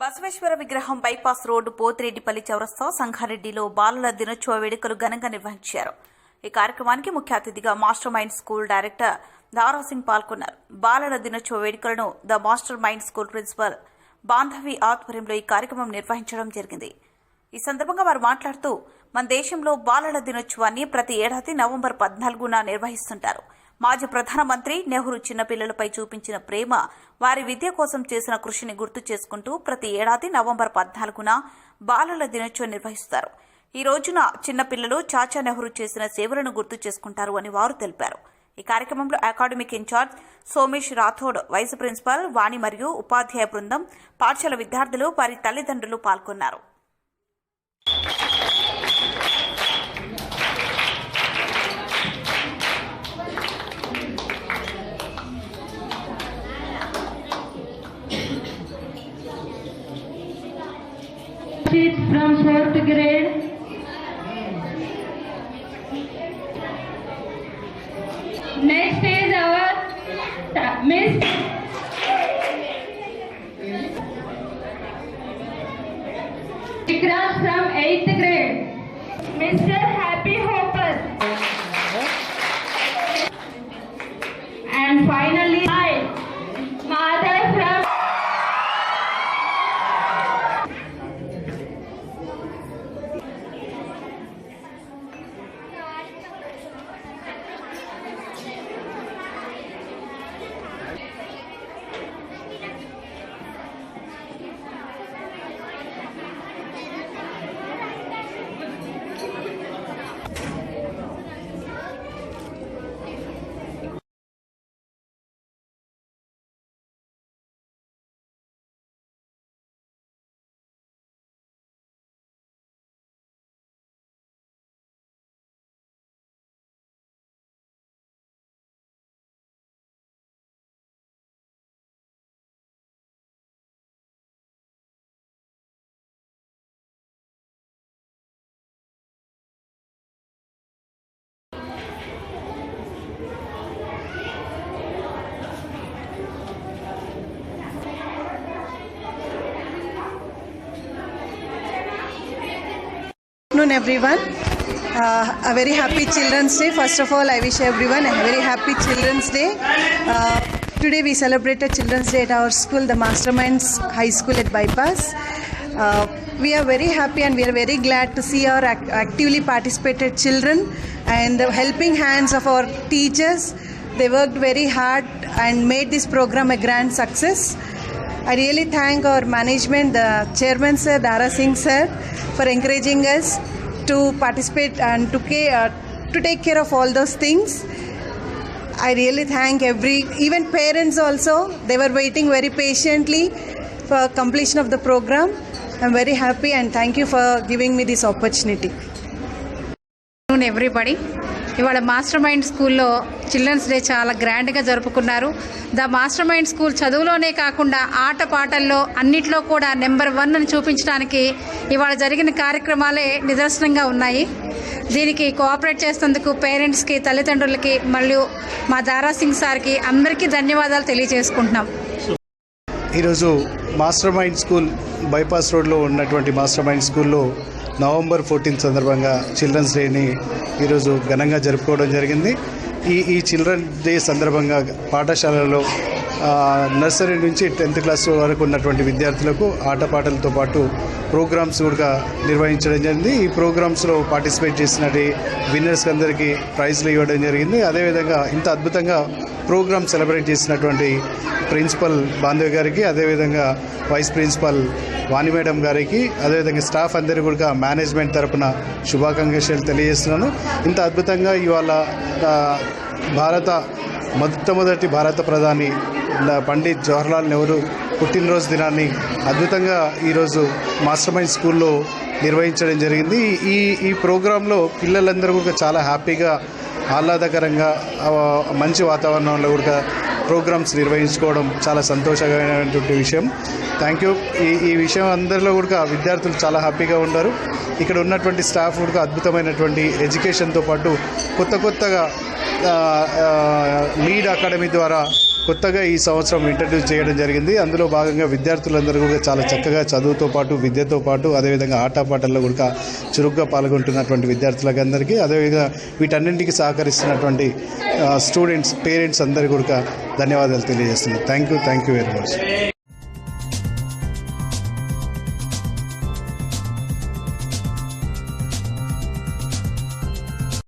బసవేశ్వర విగ్రహం bypass road Pothireddipalli చౌరస్తా సంగారెడ్డిలో బాలల దినోత్సవ వేడుకలు ఘనంగా నిర్వహించారు. ఈ కార్యక్రమానికి ముఖ్య అతిథిగా master mind school director Darasingh పాల్గొన్నారు. బాలల దినోత్సవ వేడుకలను the master mind school principal Bandhavi ఆధ్వర్యంలో ఈ కార్యక్రమం నిర్వహించడం జరిగింది. ఈ సందర్భంగా వారు మాట్లాడుతూ మన దేశంలో బాలల దినోత్సవాన్ని ప్రతి ఏడాది నవంబర్ పద్నాలుగున నిర్వహిస్తుంటారు. మాజీ ప్రధానమంత్రి నెహ్రూ చిన్నపిల్లలపై చూపించిన ప్రేమ వారి విద్య కోసం చేసిన కృషిని గుర్తు చేసుకుంటూ ప్రతి ఏడాది నవంబర్ పద్నాలుగున బాలల దినోత్సవం నిర్వహిస్తారు. ఈ రోజున చిన్నపిల్లలు చాచా నెహ్రూ చేసిన సేవలను గుర్తు చేసుకుంటారు అని వారు తెలిపారు. ఈ కార్యక్రమంలో academic incharge Somesh Rathod vice principal Vani మరియు ఉపాధ్యాయ బృందం పాఠశాల విద్యార్థులు వారి తల్లిదండ్రులు పాల్గొన్నారు. Sheet from fourth grade. Next is our Miss Vikrant from eighth grade. Mr. Happy Hopper. And finally, I, Mother from afternoon everyone. Uh, a very happy children's day. First of all i wish everyone a very happy children's day. Uh, today we celebrated children's day at our school the masterminds high school at bypass. Uh, we are very happy and we are very glad to see our ac- actively participated children and the helping hands of our teachers. They worked very hard and made this program a grand success. I really thank our management, the chairman sir, Dara Singh sir, for encouraging us to participate and to, ca- uh, to take care of all those things. I really thank every, even parents also, they were waiting very patiently for completion of the program. I'm very happy and thank you for giving me this opportunity. Afternoon everybody ఇవాళ master mind స్కూల్లో children's day చాలా గ్రాండ్గా జరుపుకున్నారు. The master mind school చదువులోనే కాకుండా ఆట పాటల్లో అన్నిట్లో కూడా నెంబర్ వన్ అని చూపించడానికి ఇవాళ జరిగిన కార్యక్రమాలే నిదర్శనంగా ఉన్నాయి. దీనికి కోఆపరేట్ చేసినందుకు పేరెంట్స్కి తల్లిదండ్రులకి మరియు మా దారా సింగ్ సార్కి అందరికీ ధన్యవాదాలు తెలియజేసుకుంటున్నాం. ఈరోజు మాస్టర్ మైండ్ స్కూల్ బైపాస్ రోడ్లో ఉన్నటువంటి మాస్టర్ మైండ్ స్కూల్లో నవంబర్ ఫోర్టీన్త్ సందర్భంగా చిల్డ్రన్స్ డేని ఈరోజు ఘనంగా జరుపుకోవడం జరిగింది. ఈ ఈ చిల్డ్రన్ డే సందర్భంగా పాఠశాలలో నర్సరీ నుంచి టెన్త్ క్లాస్ వరకు ఉన్నటువంటి విద్యార్థులకు ఆటపాటలతో పాటు ప్రోగ్రామ్స్ కూడా నిర్వహించడం జరిగింది. ఈ ప్రోగ్రామ్స్లో పార్టిసిపేట్ చేసినటి విన్నర్స్ అందరికీ ప్రైజ్లు ఇవ్వడం జరిగింది. అదేవిధంగా ఇంత అద్భుతంగా ప్రోగ్రామ్ సెలబ్రేట్ చేసినటువంటి ప్రిన్సిపల్ బాంధవ్ గారికి అదేవిధంగా వైస్ ప్రిన్సిపల్ వాణి మేడం గారికి అదేవిధంగా స్టాఫ్ అందరికీ కూడా మేనేజ్మెంట్ తరపున శుభాకాంక్షలు తెలియజేస్తున్నాను. ఇంత అద్భుతంగా ఇవాళ భారత మొట్టమొదటి భారత ప్రధాని పండిత్ జవహర్లాల్ నెహ్రూ పుట్టినరోజు దినాన్ని అద్భుతంగా ఈరోజు మాస్టర్ మైండ్ స్కూల్లో నిర్వహించడం జరిగింది. ఈ ఈ ప్రోగ్రాంలో పిల్లలందరూ కూడా చాలా హ్యాపీగా ఆహ్లాదకరంగా మంచి వాతావరణంలో కూడా ప్రోగ్రామ్స్ నిర్వహించుకోవడం చాలా సంతోషకరమైనటువంటి విషయం. థ్యాంక్ యూ ఈ ఈ విషయం అందరిలో కూడా విద్యార్థులు చాలా హ్యాపీగా ఉన్నారు. ఇక్కడ ఉన్నటువంటి స్టాఫ్ కూడా అద్భుతమైనటువంటి ఎడ్యుకేషన్తో పాటు కొత్త కొత్తగా లీడ్ అకాడమీ ద్వారా కొత్తగా ఈ సంవత్సరం ఇంట్రడ్యూస్ చేయడం జరిగింది. అందులో భాగంగా విద్యార్థులందరూ కూడా చాలా చక్కగా చదువుతో పాటు విద్యతో పాటు అదేవిధంగా ఆటపాటల్లో కూడా చురుగ్గా పాల్గొంటున్నటువంటి విద్యార్థులకి అందరికీ అదేవిధంగా వీటన్నింటికి సహకరిస్తున్నటువంటి స్టూడెంట్స్ పేరెంట్స్ అందరికీ కూడా ధన్యవాదాలు తెలియజేస్తున్నాను. Thank you thank you very much